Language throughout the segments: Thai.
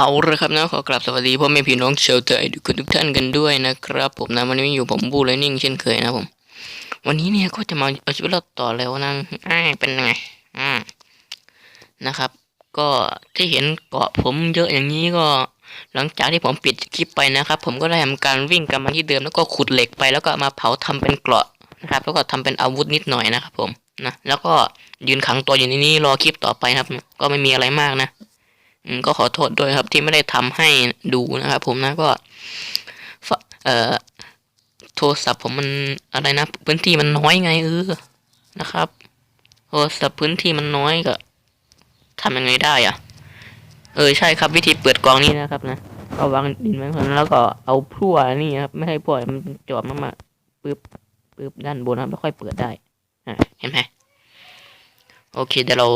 เอาละครับนะขอกลับสวัสดีพ่อแม่พี่น้องชาวไทยทุกคนทุกท่านกันด้วยนะครับ ผมนะวันนี้อยู่ผมบูเลนิ่งเช่นเคยนะผม วันนี้เนี่ยก็จะมาเอาชีวิตเราต่อแล้วนะอ้เป็นไงอ่านะครับ ก็ที่เห็นเกาะผมเยอะอย่างนี้ก็ หลังจากที่ผมปิดคลิปไปนะครับ ผมก็ได้ทำการวิ่งกลับมาที่เดิมแล้วก็ขุดเหล็กไปแล้วก็มาเผาทำเป็นเกราะนะครับ แล้วก็ทำเป็นอาวุธนิดหน่อยนะครับ ผมนะแล้วก็ยืนขังตัวอยู่ในนี้รอคลิปต่อไปครับ ก็ไม่มีอะไรมากนะ ก็ขอโทษด้วยครับที่ไม่ได้ทำให้ดูนะครับ ผมนะก็เอ่อโทรศัพท์ผมมันอะไรนะ พื้นที่มันน้อยไงเออนะครับโทรศัพท์พื้นที่มันน้อยก็ทำยังไงได้อะเออใช่ครับวิธีเปิดกล่องนี้นะครับนะก็วางดินไว้ก่อนแล้วก็เอาพลั่วนี่ครับไม่ให้พลั่วมันจอบมามาปึ๊บปึ๊บด้านบนครับแล้วค่อยเปิดได้อะเห็นไหมโอเคเดี๋ยวเรา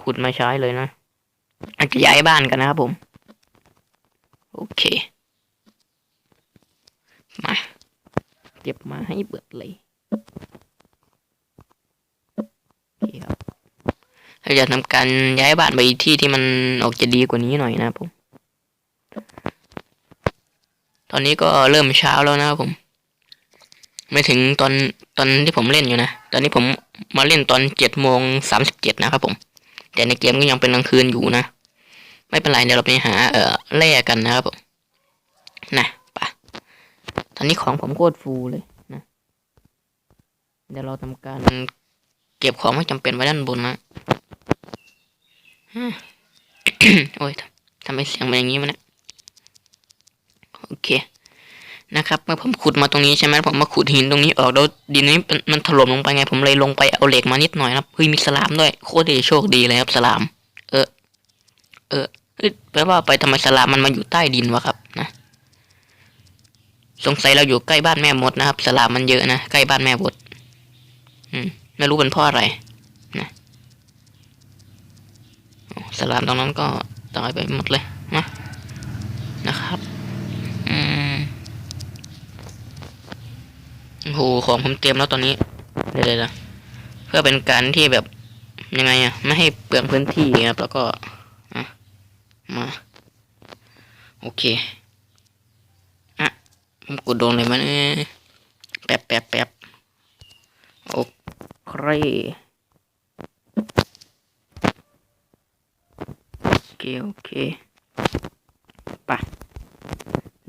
ขุดมาใช้เลยนะ อาจจะย้ายบ้านกันนะครับผม โอเค มาเก็บมาให้เบิดเลยโอเคครับเราจะทำการย้ายบ้านไปที่ที่มันออกจะดีกว่านี้หน่อยนะครับผม ตอนนี้ก็เริ่มเช้าแล้วนะครับผม ไม่ถึงตอนตอนที่ผมเล่นอยู่นะ ตอนนี้ผมมาเล่นตอนเจ็ดโมงสามสิบเจ็ดนะครับผม แต่ในเกมก็ยังเป็นกลางคืนอยู่นะ ไม่เป็นไรเดี๋ยวเราไปหาเอ่อแร่กันนะครับผมนะปะตอนนี้ของผมโคตรฟูเลยนะเดี๋ยวเราทำการเก็บของไม่จำเป็นไว้ด้านบนนะฮะโอ้ยทำไมเสียงเป็นอย่างนี้วะเนี่ยโอเค นะครับเมื่อผมขุดมาตรงนี้ใช่ไหมผมมาขุดหินตรงนี้ออกแล้วดินนี้มันถล่มลงไปไง ผมเลยลงไปเอาเหล็กมานิดหน่อยครับเฮ้ยมีสลามด้วยโคตรดีโชคดีเลยครับสลาม เออ เออแปลว่าไปทำไมสลามมันมาอยู่ใต้ดินวะครับนะสงสัยเราอยู่ใกล้บ้านแม่มดนะครับ สลามมันเยอะนะใกล้บ้านแม่มดอืมไม่รู้เป็นเพราะอะไรนะสลามตรงนั้นก็ตายไปหมดเลยนะนะครับ อืม โอ้โหของผมเตรียมแล้วตอนนี้เดี๋ยนะเพื่อเป็นการที่แบบยังไงอะไม่ให้เปลืองพื้นที่ครับแล้วก็อะมาโอเคอะผมกดโดนเลยมันยแป๊บแป๊บแป๊บโอเคโอเคโอเคไป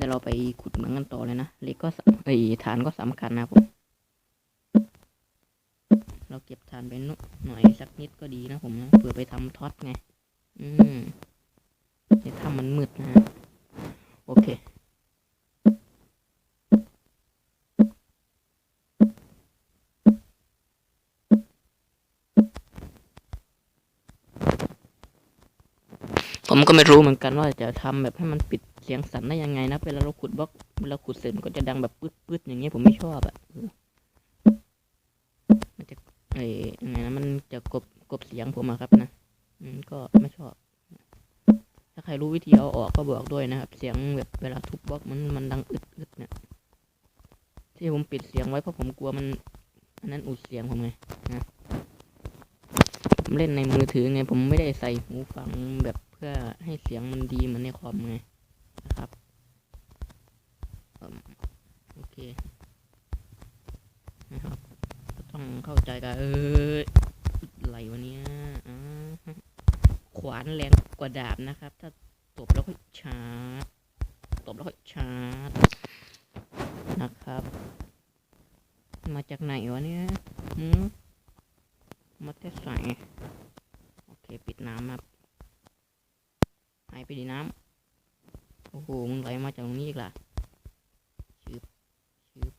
เดี๋ยวเราไปขุดเหมืองกันต่อเลยนะเหล็กก็สำไอฐานก็สำคัญนะผมเราเก็บฐานไปนุหน่อยสักนิดก็ดีนะผมนะเผื่อไปทำท็อตไง อืมในถ้ำมันมืดนะฮะโอเคผมก็ไม่รู้เหมือนกันว่าจะทำแบบให้มันปิด เสียงสั่นได้ยังไงนะเวลาเราขุดบล็อกเวลาขุดเสร็จมันก็จะดังแบบปื๊ดๆอย่างเงี้ยผมไม่ชอบอะมันจะเอ้ยยังไงนะมันจะกบกบเสียงผมอะครับนะอืมก็ไม่ชอบ ถ้าใครรู้วิธีเอาออกก็บอกด้วยนะครับ เสียงแบบเวลาทุบบล็อกมันมันดังอึดอึดเนี่ยที่ผมปิดเสียงไว้เพราะผมกลัวมันอันนั้นอุดเสียงผมไงนะผมเล่นในมือถือไง ผมไม่ได้ใส่หูฟังแบบเพื่อให้เสียงมันดีเหมือนในคอมไง นะครับอโอเคนะครับก็ต้องเข้าใจกันเอออะไรวะเนี้ขวานแรงกว่าดาบนะครับ ถ้าตบแล้วก็ชาร์จตบแล้วก็ชาร์จนะครับ มาจากไหนวะเนี่ยหืมมาแต่ใส่โอเค ปิดน้ำครับหายไปดีน้ำ โอ้โหมึงไหลมาจากตรงนี้อีกล่ะชืบชืบ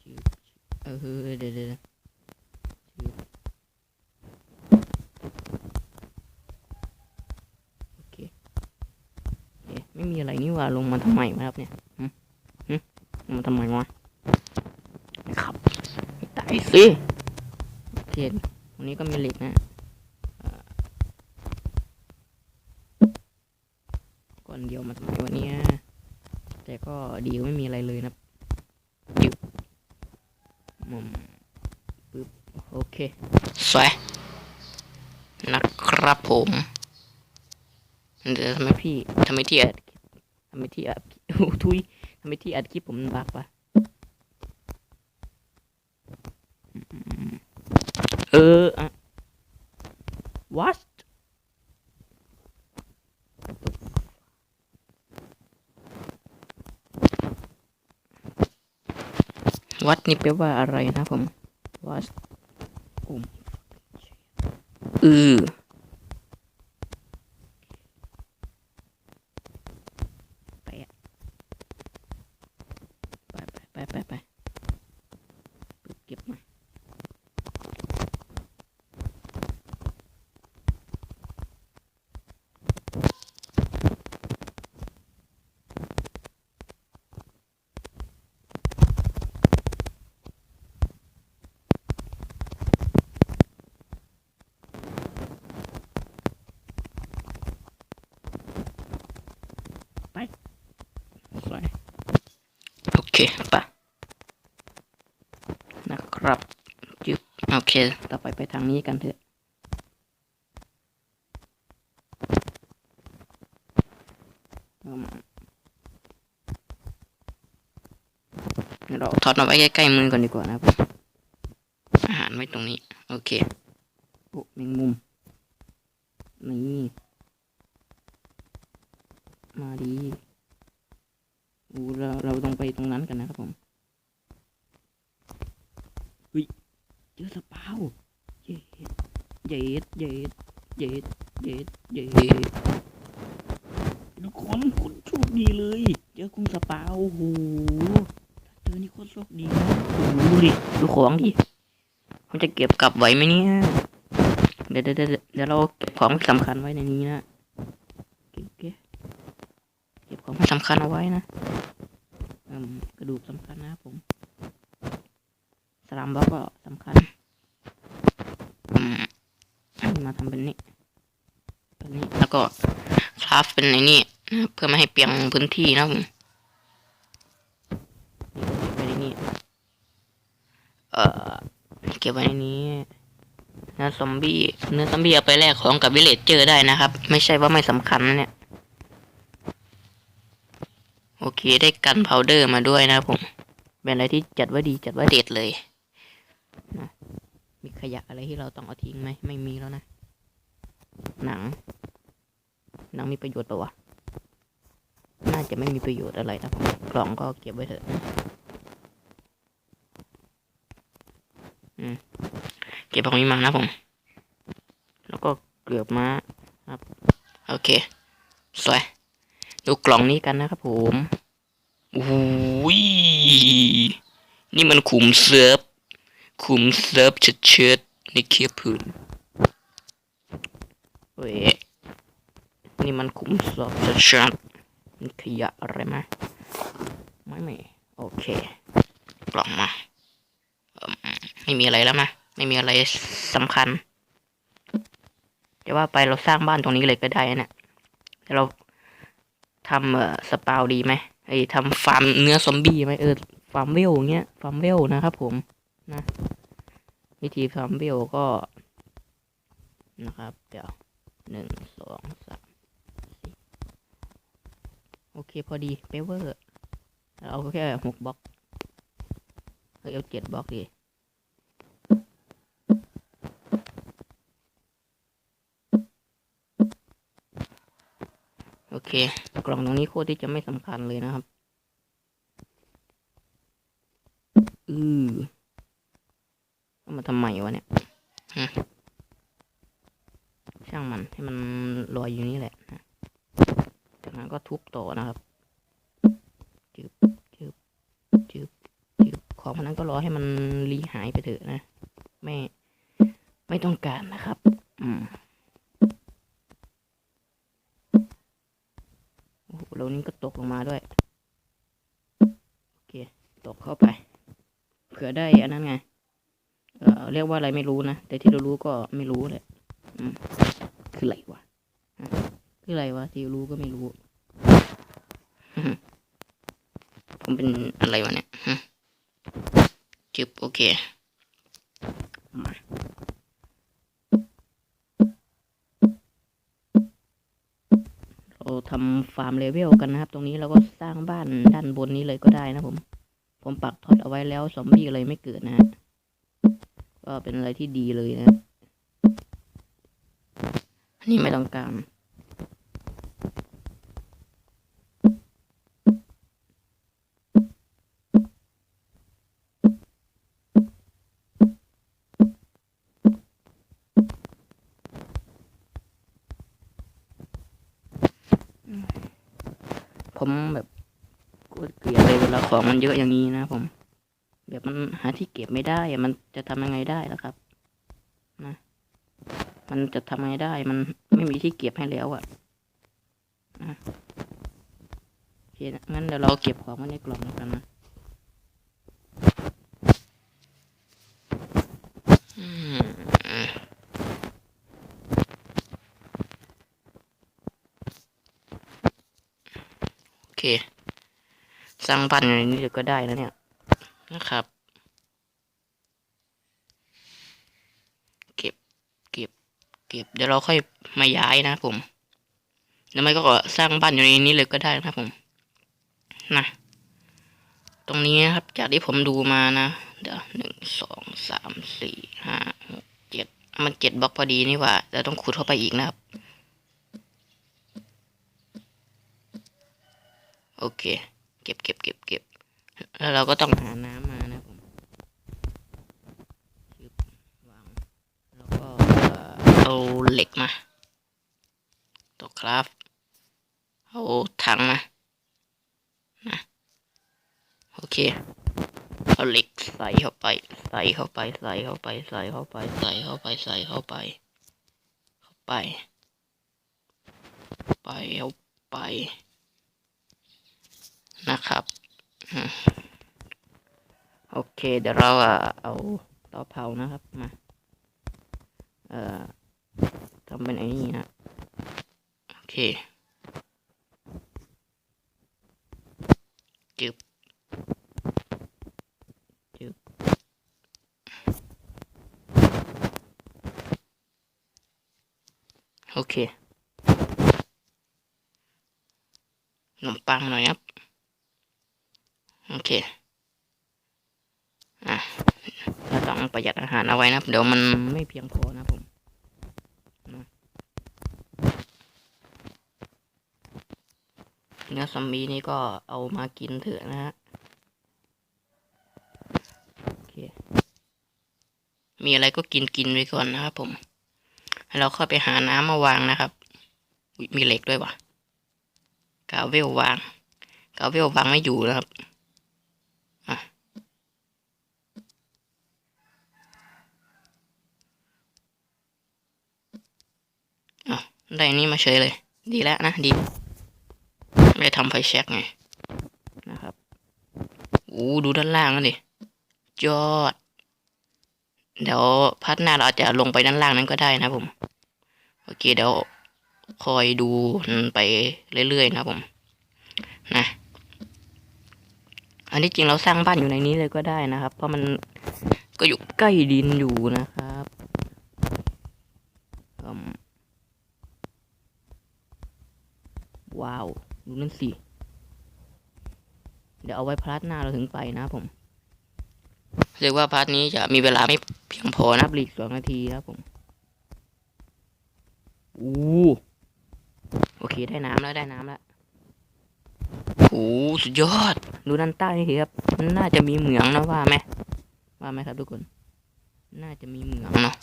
ชืบเออเดี๋ยวเดี๋ยวโอเคเอ๊ะไม่มีอะไรนี่ว่าลงมาทำไมวะครับเนี่ยหึหึลงมาทำไมวะครับตายสิโอเคตรงนี้ก็มีเหล็กนะเอ่อก้ อนเดียวมาทำไมวะเนี่ยแต่ก็ดีไม่มีอะไรเลยนะจึบมุมปึ๊บโอเคสวยนะครับผมเดี๋ยวทำไมพี่ทำไมที่อัดทำไมที่อัดโอ้ทุยทำไมที่อัดคลิปผมมันบักวะเอออะ what วัดนี่แปลว่าอะไรนะผมวัดอุ้มอือไปอะไปไปไปไปไปปึ๊บเก็บมาสวยโอเค ปะนะครับจึบโอเค ต่อไปไปทางนี้กันเถอะเดี๋ยวเราถอดมาไว้ใกล้ๆมือก่อนดีกว่านะครับอาหารไว้ตรงนี้ โอเคโอ้แมงมุม นี่ มาดี อูเราเราต้องไปตรงนั้นกันนะครับผมเฮ้ยเจอสปาวเย็ดเย็ดเย็ดเย็ดเย็ดเย็ดทุกคนคุณโชคดีเลย เจอกุ้งสปาวโอ้โหเจอนี่โคตรโชคดีนะโอ้โหดิดูของดิผมจะเก็บกลับไว้ไหมเนี่ยเดี๋ยวเดี๋ยวเดี๋ยวเดี๋ยวเราเก็บของที่สำคัญไว้ในนี้นะเก็บเก็บเก็บของที่สำคัญเอาไว้นะ กระดูกสำคัญนะครับผมสลัมบล็อกก็สำคัญ มาทำเป็นนี่เป็นนี่แล้วก็คราฟเป็นไอ้นี่เพื่อไม่ให้เปียงพื้นที่นะผมเก็บไว้ในนี่เอ่อเก็บไว้ในนี้เนื้อซอมบี้เนื้อซอมบี้เอาไปแลกของกับวิเลจเจอร์ได้นะครับ ไม่ใช่ว่าไม่สำคัญนะเนี่ย โอเค ได้กันพาวเดอร์มาด้วยนะผม เป็นอะไรที่จัดว่าดีจัดว่าเด็ดเลยนะมีขยะอะไรที่เราต้องเอาทิ้งไหมไม่มีแล้วนะ หนัง หนังมีประโยชน์ปะวะ น่าจะไม่มีประโยชน์อะไรนะผมกล่องก็เก็บไว้เถอะเก็บของนี้มานะผม แล้วก็เกลือบมาครับ โอเค สวย ดูกล่องนี้กันนะครับผมโอ้ยนี่มันขุมเซิร์ฟ ขุมเซิร์ฟเชิดๆในเคียพื้นเว้ยนี่มันขุมเซิร์ฟเชัดๆมีขยะอะไรไหมไม่ไม่โอเค กล่องมา ไม่มีอะไรแล้วนะไม่มีอะไรสำคัญจะว่าไปเราสร้างบ้านตรงนี้เลยก็ได้นะเนี่ยแต่เรา ทำเอ่อสปาวดีไหมไอ้ทำฟาร์มเนื้อซอมบี้ไหมเออฟาร์มเวลเงี้ยฟาร์มเวลนะครับผมนะวิธีฟาร์มเวลก็ นะครับ เดี๋ยวหนึ่งสองสามสี่โอเคพอดีเปเวอร์เอาแค่หกบล็อกเออเอาเจ็ดบล็อกดีโอเค กล่องตรงนี้โคตรที่จะไม่สำคัญเลยนะครับ อือเอามาทำไมวะเนี่ยช่างมันให้มันลอยอยู่นี่แหละนะจากนั้นก็ทุบต่อนะครับจึบจึบจึบจึบของมันนั้นก็รอให้มันรีหายไปเถอะนะ ไม่ ไม่ต้องการนะครับ อืม โอ้โหแล้วนี่ก็ตกลงมาด้วย โอเค ตกเข้าไป เผื่อได้อั นั้นไง เออเรียกว่าอะไรไม่รู้นะ แต่ที่เรารู้ก็ไม่รู้แหละอืมคืออะไรวะคืออะไรวะ ที่รู้ก็ไม่รู้ ผมเป็นอะไรวะเนี่ยจึบโอเคมาทำฟาร์มเลเวลกันนะครับ ตรงนี้เราก็สร้างบ้านด้านบนนี้เลยก็ได้นะผม ผมปักท็อตเอาไว้แล้วซอมบี้เลยไม่เกิดนะฮะก็เป็นอะไรที่ดีเลยนะนนี่ไม่ต้องการผมแบบ เกลียดเลยเวลาของมันเยอะอย่างนี้นะผม แบบมันหาที่เก็บไม่ได้มันจะทำยังไงได้ล่ะครับ นะ มันจะทำยังไงได้มันไม่มีที่เก็บให้แล้วอะนะโอเคงั้นเดี๋ยวเราเก็บของไว้ในกล่องแล้วกันนะโอเค สร้างบ้านอยู่ในนี้เลยก็ได้แล้วเนี่ยนะครับ เก็บเก็บ เก็บ เดี๋ยวเราค่อยมาย้ายนะผมหรือไม่ก็สร้างบ้านอยู่ในนี้เลยก็ได้นะครับผมนะตรงนี้นะครับ จากที่ผมดูมานะ เดี๋ยวหนึ่งสองสามสี่ห้าหกเจ็ดมันเจ็ดบล็อกพอดีนี่ว่าแต่ต้องขุดเข้าไปอีกนะครับ โอเค ก็บเก็บเก็บเก็บแล้วเราก็ต้องหาน้ำมานะผมชึบวางแล้วก็เอาเหล็กมาตกครับ เอาถังมานะโอเคเอาเหล็กใส่เข้าไป ใส่เข้าไป ใส่เข้าไป ใส่เข้าไป ใส่เข้าไป ใส่เข้าไป เข้าไป ไปเอาไป นะครับอืมโอเคเดี๋ยวเราอะเอาเตาเผานะครับมาเอ่อทำเป็นไอ้นี่นะโอเคจึบจึบโอเคขนมปังหน่อยครับโอ เคอะเราต้องประหยัดอาหารเอาไว้นะเดี๋ยวมันไม่เพียงพอนะผมเนื้อซอมบี้นี่ก็เอามากินเถอะนะฮะโอเคมีอะไรก็กินกินไปก่อนนะครับผมแล้วเราค่อยไปหาน้ำมาวางนะครับมีเหล็กด้วยวะกาเวลวางกาเวลวางไม่อยู่นะครับ อะ อะ ได้อันนี้มาเฉยเลย ดีแล้วนะดี ไม่ได้ทำไฟแช็กไงนะครับอู้ดูด้านล่างนั่นดิยอด เดี๋ยวพัดหน้าเราอาจจะลงไปด้านล่างนั้นก็ได้นะผมโอเคเดี๋ยวคอยดูไปเรื่อยๆนะผม นะอันที่จริงเราสร้างบ้านอยู่ในนี้เลยก็ได้นะครับ เพราะมันก็อยู่ใกล้ดินอยู่นะครับอืม ว้าวดูนั่นสิ เดี๋ยวเอาไว้พาร์ทหน้าเราถึงไปนะผม เรียกว่าพาร์ทนี้จะมีเวลาไม่เพียงพอนะบอีกสองนาทีนะครับผมอู้โอเคได้น้ำแล้วได้น้ำแล้วโอ้สุดยอด ดูด้านใต้นี่สิครับมันน่าจะมีเหมืองนะว่าไหมว่าไหมครับทุกคน น่าจะมีเหมืองเนาะ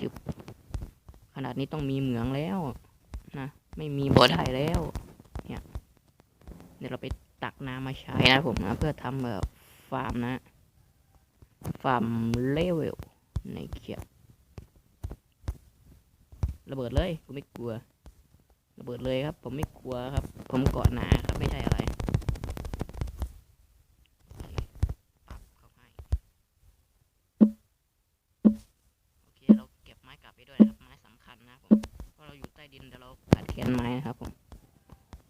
จึบขนาดนี้ต้องมีเหมืองแล้วนะ ไม่มีบ่อได้แล้ว เนี่ย เดี๋ยวเราไปตักน้ำมาใช้นะผมนะเพื่อทำแบบฟาร์มนะ ฟาร์มเลเวลในเขียบระเบิดเลยกูไม่กลัว ระเบิดเลยครับ ผมไม่กลัวครับ ผมเกาะหนาครับไม่ใช่อะไรโอเคปักเขาให้โอเคเราเก็บไม้กลับไปด้วยนะครับไม้สำคัญนะผม เพราะเราอยู่ใต้ดินเดี๋ยวเราขาดแขนไม้นะครับผม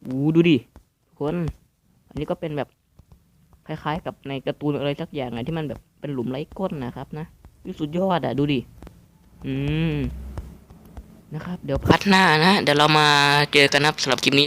อู้ดูดิทุกคน อันนี้ก็เป็นแบบคล้ายๆ กับในการ์ตูนอะไรสักอย่างอะที่มันแบบเป็นหลุมไร้ก้นนะครับนะนี่สุดยอดอะดูดิ อืมนะครับ เดี๋ยวพัดหน้านะ เดี๋ยวเรามาเจอกันนะสำหรับคลิปนี้